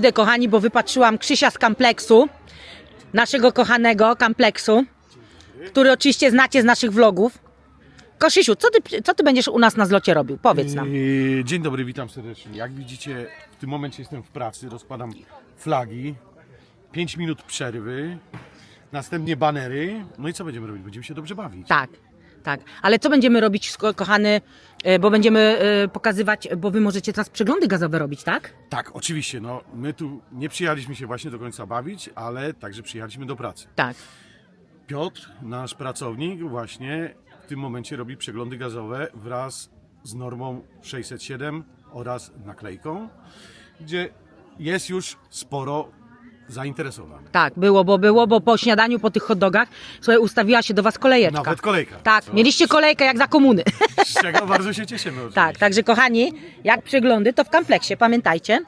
Idę, kochani, bo wypatrzyłam Krzysia z kompleksu, naszego kochanego kompleksu, który oczywiście znacie z naszych vlogów. Krzysiu, co ty, co ty będziesz u nas na zlocie robił? Powiedz nam. Yy, Dzień dobry, witam serdecznie. Jak widzicie, w tym momencie jestem w pracy, rozkładam flagi, 5 minut przerwy, następnie banery. No i co będziemy robić? Będziemy się dobrze bawić. Tak, tak. Ale co będziemy robić, ko- kochany, e, bo będziemy e, pokazywać, bo wy możecie teraz przeglądy gazowe robić, tak? Tak, oczywiście. No, my tu nie przyjechaliśmy się właśnie do końca bawić, ale także przyjechaliśmy do pracy. Tak. Piotr, nasz pracownik, właśnie w tym momencie robi przeglądy gazowe wraz z normą 607 oraz naklejką, gdzie jest już sporo zainteresowanych. Tak, było, bo było, bo po śniadaniu, po tych hot dogach, słuchaj, ustawiła się do was kolejeczka. Nawet kolejka. Tak, Co? mieliście kolejkę jak za komuny. Z czego bardzo się cieszymy. tak, oczywiście. także kochani, jak przeglądy, to w kompleksie, pamiętajcie.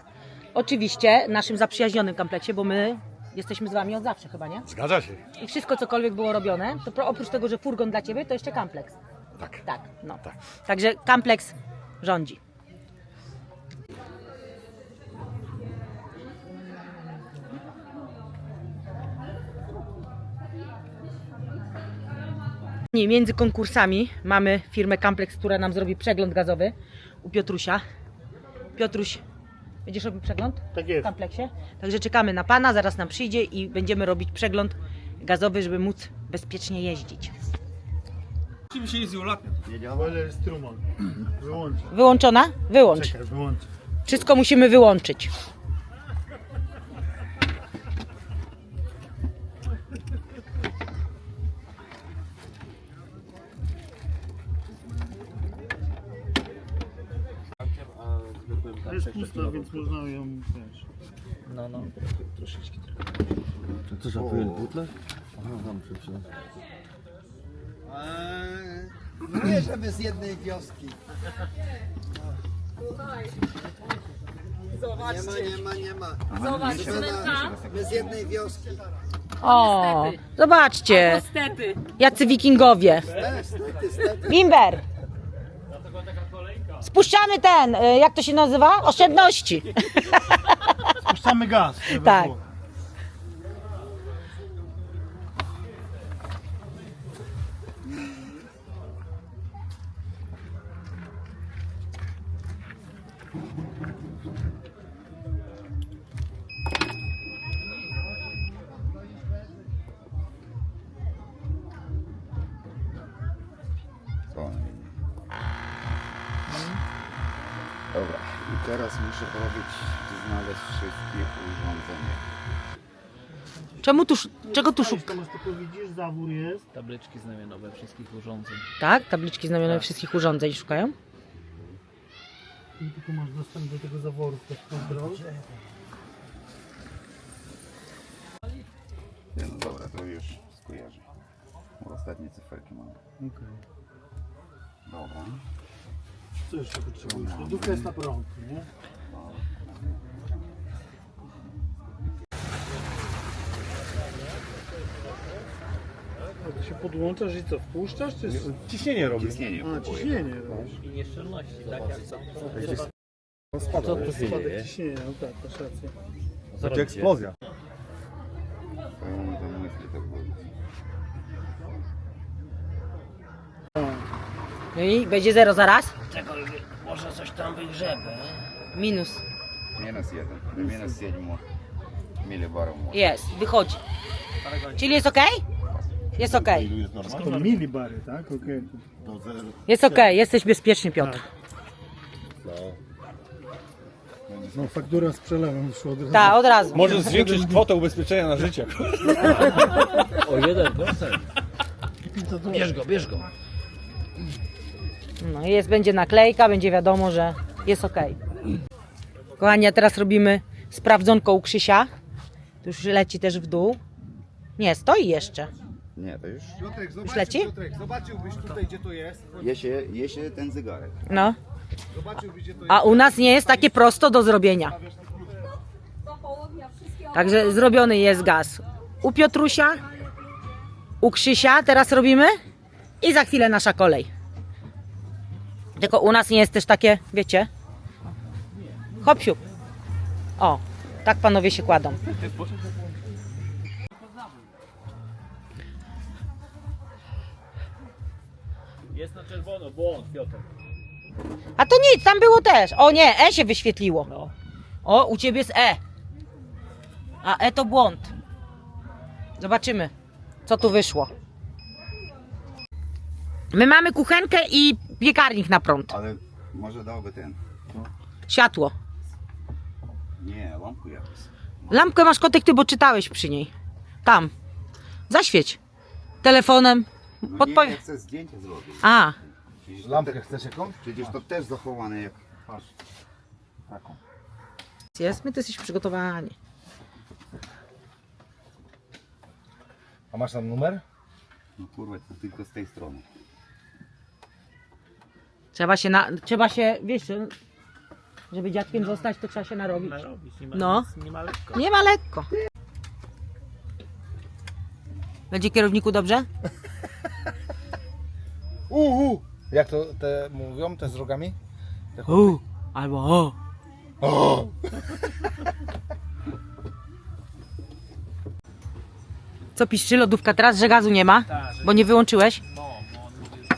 Oczywiście naszym zaprzyjaźnionym kompleksie, bo my jesteśmy z wami od zawsze chyba, nie? Zgadza się. I wszystko cokolwiek było robione, to pro- oprócz tego, że furgon dla ciebie, to jeszcze kompleks. Tak. Tak, no. Tak. Także kompleks rządzi. Nie, Między konkursami mamy firmę Complex, która nam zrobi przegląd gazowy u Piotrusia. Piotruś, będziesz robił przegląd? Tak W jest. kompleksie. Także czekamy na pana, zaraz nam przyjdzie i będziemy robić przegląd gazowy, żeby móc bezpiecznie jeździć. Czym się jest Jula? Boiler Struman. Wyłącz. Wyłączona? Wyłącz. Czekaj, wyłącz. Wszystko musimy wyłączyć. To jest pusta, więc można ją wiesz. Co za wyjąć butle? Aha, tam przecież. Eee, Nie, żeby z jednej wioski. Nie ma, nie ma, nie ma. Zobacz, my z jednej wioski. O, zobaczcie. Jacy wikingowie. Stety, stety. Bimber. Spuszczamy ten, y, jak to się nazywa? Oszczędności. Puszczamy gaz. żeby Tak. było. Dobra, i teraz muszę robić, znaleźć wszystkie urządzenia. Czemu tu, sz- czego tu To szukasz? masz tylko widzisz, zawór jest. Tabliczki znamionowe wszystkich urządzeń. Tak, tabliczki znamienne wszystkich urządzeń szukają. I tylko masz dostęp do tego zaworu w kontrol. Nie, no dobra, to już skojarzę. Bo ostatnie cyferki mam. Okej. Dobra. Co jeszcze potrzebujesz? Lodówka jest na porządku, nie? A ty się podłączasz i co, wpuszczasz czy... Ciśnienie robi. Ciśnienie A, ciśnienie robisz. I nieszczelności, tak jak są. Co to Spadek ciśnienia, no tak, masz rację. Będzie eksplozja. Pełno tam myśli tak było. No i będzie zero zaraz? Może coś tam wygrzebę. Minus. Minus jeden. Minus siedmiu milibarów. Jest, wychodzi. Czyli jest ok? Jest ok. To milibary, tak? Okej. Jest ok, jesteś bezpieczny, Piotr. No faktura z przelewem szło od razu. Tak, od razu. Możesz zwiększyć kwotę ubezpieczenia na życie. O 1%. Bierz go, bierz go. No jest, będzie naklejka, będzie wiadomo, że jest ok. Kochani, a teraz robimy sprawdzonko u Krzysia. Tu już leci też w dół. Nie, stoi jeszcze. Nie, to już. Piotrek, Już leci? zobaczył, Piotrek, zobaczyłbyś tutaj, gdzie to jest. Jeśli, jeśli ten zegarek. No. Zobaczyłbyś, gdzie to jest. A u nas nie jest takie prosto do zrobienia. Także zrobiony jest gaz. U Piotrusia, u Krzysia teraz robimy i za chwilę nasza kolej. Tylko u nas nie jest też takie, wiecie, hop siup. O, Tak panowie się kładą. Jest na czerwono, błąd, Piotr. A to nic, tam było też. O nie, E się wyświetliło. No. O, u ciebie jest E. A E to błąd. Zobaczymy, co tu wyszło. My mamy kuchenkę i piekarnik na prąd. Ale może dałby ten. Światło. Nie, lampku jakoś. Lampkę masz kotek ty, bo czytałeś przy niej. Tam. Zaświeć. Telefonem. No nie, Podpowie- ja chcę zdjęcie zrobić. A, Przecież Lampkę te- chcesz jaką? Przecież to też zachowane jak... Patrz. Taką. jest, my to jesteśmy przygotowani. A masz tam numer? No kurwa, to tylko z tej strony. Trzeba się, na, trzeba się, wiesz, żeby dziadkiem zostać, to trzeba się narobić. Narobić, nie ma, No. nic, nie ma lekko. Nie ma lekko. Będzie kierowniku dobrze? Uhu! Jak to te mówią, te z rogami? Te U, albo o. O! Co piszczy lodówka teraz, że gazu nie ma? Tak, że- Bo nie wyłączyłeś? No, no, on mówi, że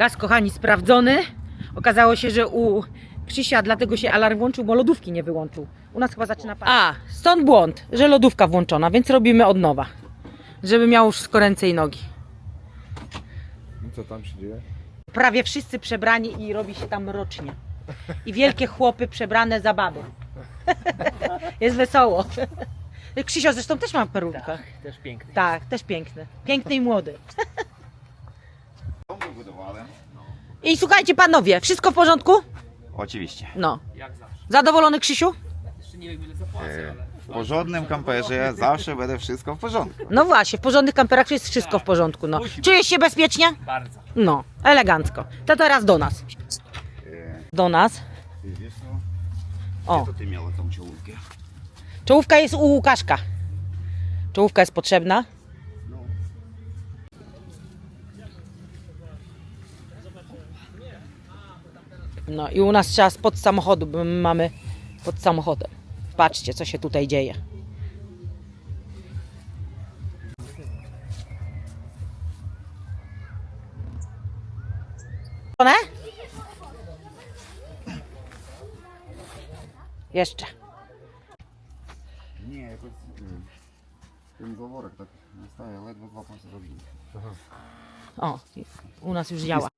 Gaz, kochani, sprawdzony. Okazało się, że u Krzysia dlatego się alarm włączył, bo lodówki nie wyłączył. U nas chyba zaczyna padać. A, stąd błąd, że lodówka włączona, więc robimy od nowa. Żeby miał już wszystko ręce i nogi. Co tam się dzieje? Prawie wszyscy przebrani i robi się tam rocznie. I wielkie chłopy przebrane za baby. Jest wesoło. Krzysio zresztą też ma perukę. też piękny. Tak, też piękny. Piękny i młody. I słuchajcie panowie, wszystko w porządku? Oczywiście. No. Jak zawsze. Zadowolony Krzysiu? Jeszcze nie wiem ile zapłacę, ale... W porządnym kamperze zawsze będę wszystko w porządku. No właśnie, w porządnych kamperach jest wszystko w porządku. No. Czujesz się bezpiecznie? Bardzo. No, elegancko. To teraz do nas. E, Do nas. O, Gdzie to ty miała tą czołówkę? czołówka jest u Łukaszka. Czołówka jest potrzebna. No i u nas trzeba spod samochodu, bo my mamy pod samochodem. Patrzcie, co się tutaj dzieje. One? Jeszcze. Nie, jakoś... mm, Ten zaworek tak nastaje, ledwo dwa pasy zrobili. O, u nas już działa.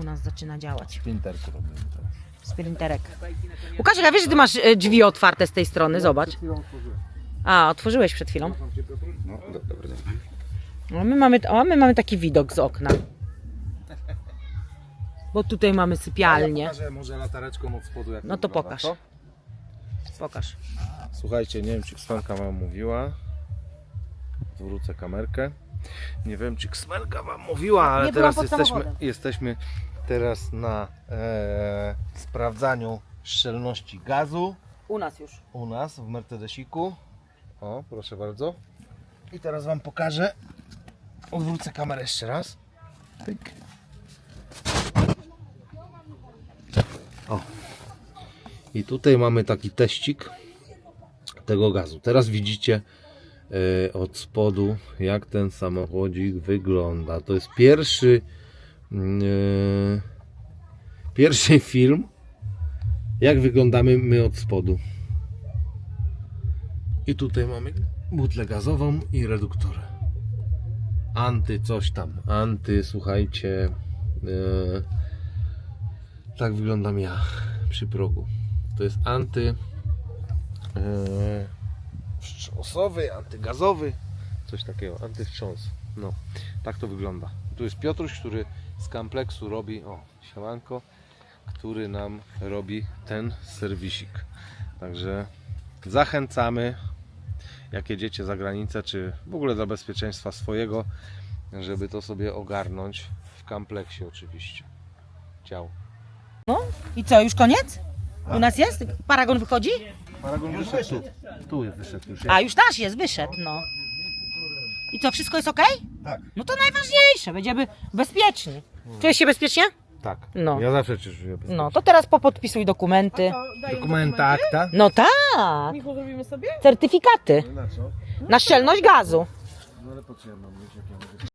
U nas zaczyna działać. Pinterku robimy teraz. Sprinterek. Łukaszek, a wiesz, że ty masz e, drzwi otwarte z tej strony? Zobacz. A, otworzyłeś przed chwilą. No, do, dobra, dobra. A my mamy, a my mamy taki widok z okna. Bo tutaj mamy sypialnię. Pokażę może latareczką od spodu jak No to wygląda, pokaż. Pokaż. Słuchajcie, nie wiem czy Ksmelka wam mówiła. Zwrócę kamerkę. Nie wiem czy Ksmelka wam mówiła, ale Nie byłam teraz pod jesteśmy, samochodem. jesteśmy teraz na e, sprawdzaniu szczelności gazu U nas już. u nas w Mercedesiku. O, proszę bardzo. I teraz wam pokażę. Odwrócę kamerę jeszcze raz. Pyk. O. I tutaj mamy taki teścik tego gazu. Teraz widzicie od spodu, jak ten samochodzik wygląda. To jest pierwszy e, pierwszy film, jak wyglądamy my od spodu. I tutaj mamy butlę gazową i reduktor. Anty coś tam. Anty, słuchajcie. e, tak wyglądam ja przy progu. To jest anty e, wstrząsowy, antygazowy. Coś takiego, antywstrząs. No, tak to wygląda. Tu jest Piotruś, który z kompleksu robi, o, siemanko, który nam robi ten serwisik. Także zachęcamy, jak jedziecie za granicę, czy w ogóle dla bezpieczeństwa swojego, żeby to sobie ogarnąć w kompleksie oczywiście. Ciao. I co, już koniec? U nas jest? Paragon wychodzi? Paragon wyszedł tu. Tu jest wyszedł już. A, już nasz jest, wyszedł, no. I co, wszystko jest ok? Tak. No to najważniejsze, będziemy bezpieczni. Czujesz się bezpiecznie? Tak. No. Ja zawsze się czuję bezpiecznie. No, to teraz popodpisuj dokumenty. Dokumenta, akta? No tak. Michu, zrobimy sobie? Certyfikaty. Na co? Na szczelność gazu. No ale po co ja mam mieć, jak ja mogę